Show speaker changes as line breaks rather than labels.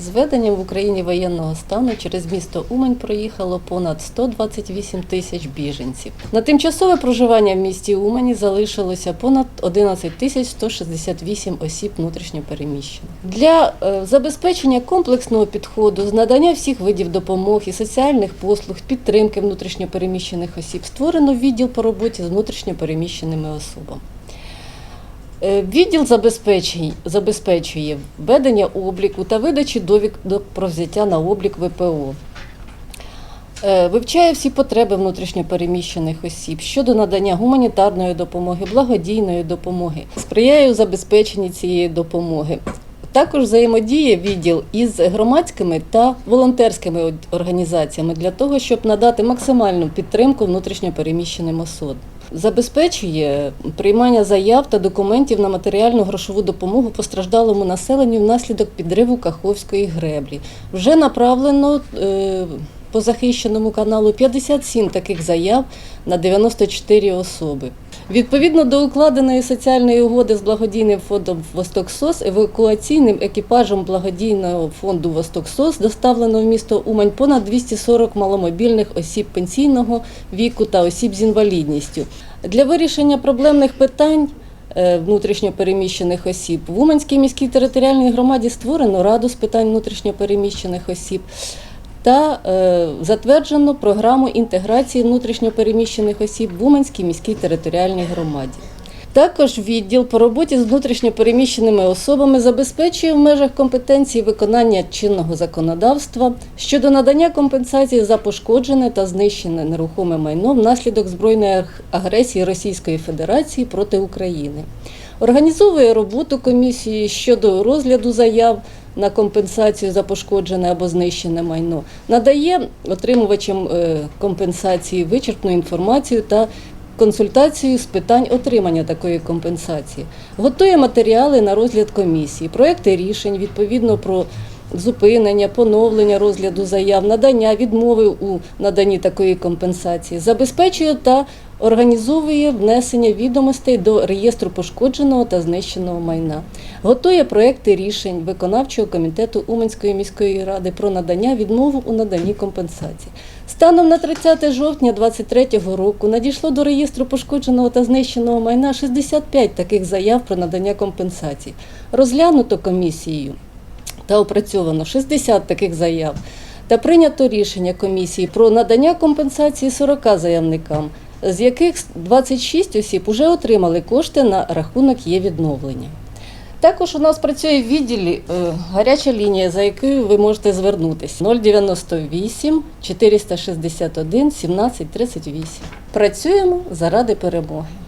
З введенням в Україні воєнного стану через місто Умань проїхало понад 128 тисяч біженців. На тимчасове проживання в місті Умані залишилося понад 11 тисяч 168 осіб внутрішньопереміщених. Для е, забезпечення комплексного підходу з надання всіх видів допомог і соціальних послуг, підтримки внутрішньопереміщених осіб створено відділ по роботі з внутрішньопереміщеними особами. Е, Відділ забезпечує, забезпечує ведення обліку та видачі довідок про взяття на облік ВПО. Е, Вивчає всі потреби внутрішньопереміщених осіб щодо надання гуманітарної допомоги, благодійної допомоги, сприяє у забезпеченні цієї допомоги. Також взаємодіє відділ із громадськими та волонтерськими організаціями для того, щоб надати максимальну підтримку внутрішньопереміщеним особам. Забезпечує приймання заяв та документів на матеріальну грошову допомогу постраждалому населенню внаслідок підриву Каховської греблі. Вже направлено е, по захищеному каналу 57 таких заяв на 94 особи. Відповідно до укладеної соціальної угоди з благодійним фондом «Востоксос», евакуаційним екіпажем благодійного фонду «Востоксос» доставлено в місто Умань понад 240 маломобільних осіб пенсійного віку та осіб з інвалідністю. Для вирішення проблемних питань е, внутрішньопереміщених осіб в Уманській міській територіальній громаді створено Раду з питань внутрішньопереміщених осіб та е, затверджено програму інтеграції внутрішньопереміщених осіб в Уманській міській територіальній громаді. Також відділ по роботі з внутрішньопереміщеними особами забезпечує в межах компетенції виконання чинного законодавства щодо надання компенсації за пошкоджене та знищене нерухоме майно внаслідок збройної агресії Російської Федерації проти України. Організовує роботу комісії щодо розгляду заяв на компенсацію за пошкоджене або знищене майно, надає отримувачам е, компенсації вичерпну інформацію та консультацію з питань отримання такої компенсації, готує матеріали на розгляд комісії, проекти рішень відповідно про зупинення, поновлення розгляду заяв, надання відмови у наданні такої компенсації, забезпечує та організовує внесення відомостей до реєстру пошкодженого та знищеного майна, готує проекти рішень виконавчого комітету Уманської міської ради про надання відмови у наданні компенсації. Станом на 30 жовтня 2023 року надійшло до реєстру пошкодженого та знищеного майна 65 таких заяв про надання компенсацій. Розглянуто комісією та опрацьовано 60 таких заяв та прийнято рішення комісії про надання компенсації 40 заявникам, з яких 26 осіб вже отримали кошти на рахунок є відновлення. Також у нас працює в відділі е, гаряча лінія, за якою ви можете звернутися 098 461 17 38. Працюємо заради перемоги.